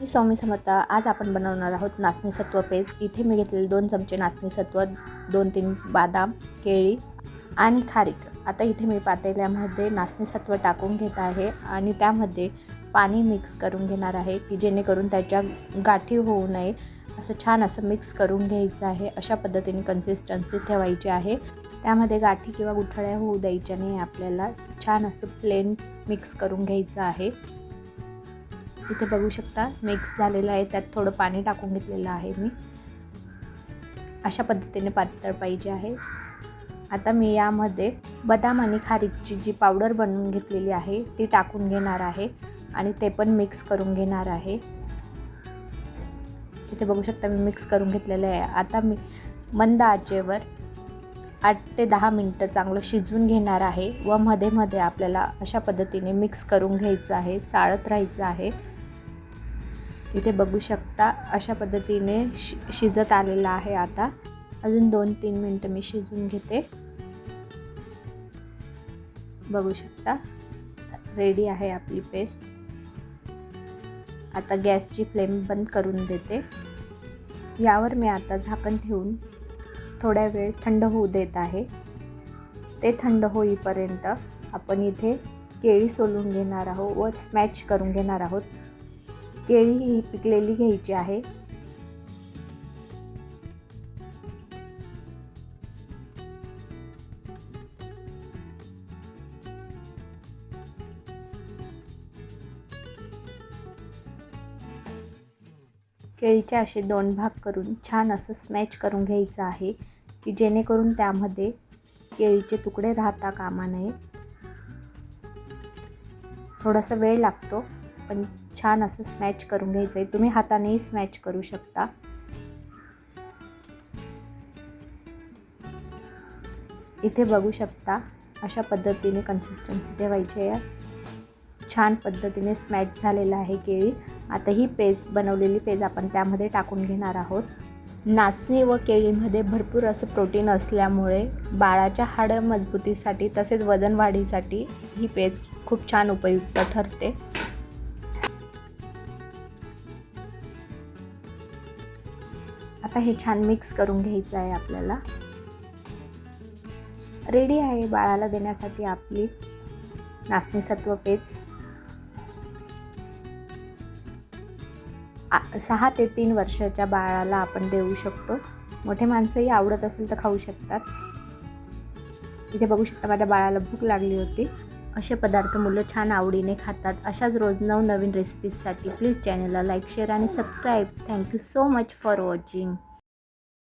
मी स्वामी समर्थ आज आपण बनवणार आहोत नाचणी सत्व पेज. इथे मी घेतलेले दोन चमचे नाचणी सत्व दोन तीन बादाम केळी आणि खारीक. आता इथे मी पातेल्यामध्ये नाचणी सत्व टाकून घेत आहे आणि त्यामध्ये पाणी मिक्स करून घेणार आहे की जेणेकरून त्याच्या गाठी होऊ नये. असं छान असं मिक्स करून घ्यायचं आहे. अशा पद्धतीने कन्सिस्टन्सी ठेवायची आहे. त्यामध्ये गाठी किंवा गुठळ्या होऊ द्यायच्या नाही. आपल्याला छान असं प्लेन मिक्स करून घ्यायचं आहे. इथे बघू शकता मिक्स झालेलं आहे. त्यात थोडं पाणी टाकून घेतलेलं आहे मी. अशा पद्धतीने पातळ पाहिजे आहे. आता मी यामध्ये बदाम आणि खारीकची जी पावडर बनवून घेतलेली आहे ती टाकून घेणार आहे आणि ते पण मिक्स करून घेणार आहे. इथे बघू शकता मी मिक्स करून घेतलेलं आहे. आता मी मंद आचेवर आठ ते दहा मिनटं चांगलं शिजवून घेणार आहे व मध्ये मध्ये आपल्याला अशा पद्धतीने मिक्स करून घ्यायचं आहे चाळत राहायचं आहे. इथे बघू शकता अशा पद्धतीने शि शिजत आलेलं आहे आता. अजून दोन तीन मिनटं मी शिजून घेते. बघू शकता रेडी आहे आपली पेस्ट. आता गॅसची फ्लेम बंद करून देते. यावर मी आता झाकण ठेवून थोड्या वेळ थंड होऊ देत आहे. ते थंड होईपर्यंत आपण इथे केळी सोलून घेणार आहोत व स्मॅच करून घेणार आहोत. केळी ही पिकलेली घ्यायची आहे. केळीचे असे दोन भाग करून छान असं स्मॅच करून घ्यायचं आहे की जेणेकरून त्यामध्ये केळीचे तुकडे राहता कामा नये. थोडासा वेळ लागतो पण छान असं स्मॅच करून घ्यायचं आहे तुम्ही हातानेही स्मॅच करू शकता. इथे बघू शकता अशा पद्धतीने कन्सिस्टन्सी ठेवायची आहे. छान पद्धतीने स्मॅच झालेलं आहे केळी. आता ही पेज बनवलेली पेज आपण त्यामध्ये टाकून घेणार आहोत. नाचणी व केळीमध्ये भरपूर असं प्रोटीन असल्यामुळे बाळाच्या हाडं मजबूतीसाठी तसेच वजन वाढीसाठी ही पेज खूप छान उपयुक्त ठरते. आता हे छान मिक्स करून घ्यायचं आहे आपल्याला. रेडी आहे बाळाला देण्यासाठी आपली नाचणी सत्व पेज सहा ते तीन वर्षाच्या बाळाला आपण देऊ शकतो. मोठे माणसंही आवडत असेल तर खाऊ शकतात. इथे बघू शकता माझ्या बाळाला भूक लागली होती. असे पदार्थ मुलं छान आवडीने खातात. अशाच रोज नवनवीन रेसिपीजसाठी प्लीज चॅनलला लाईक शेअर आणि subscribe thank you so much for watching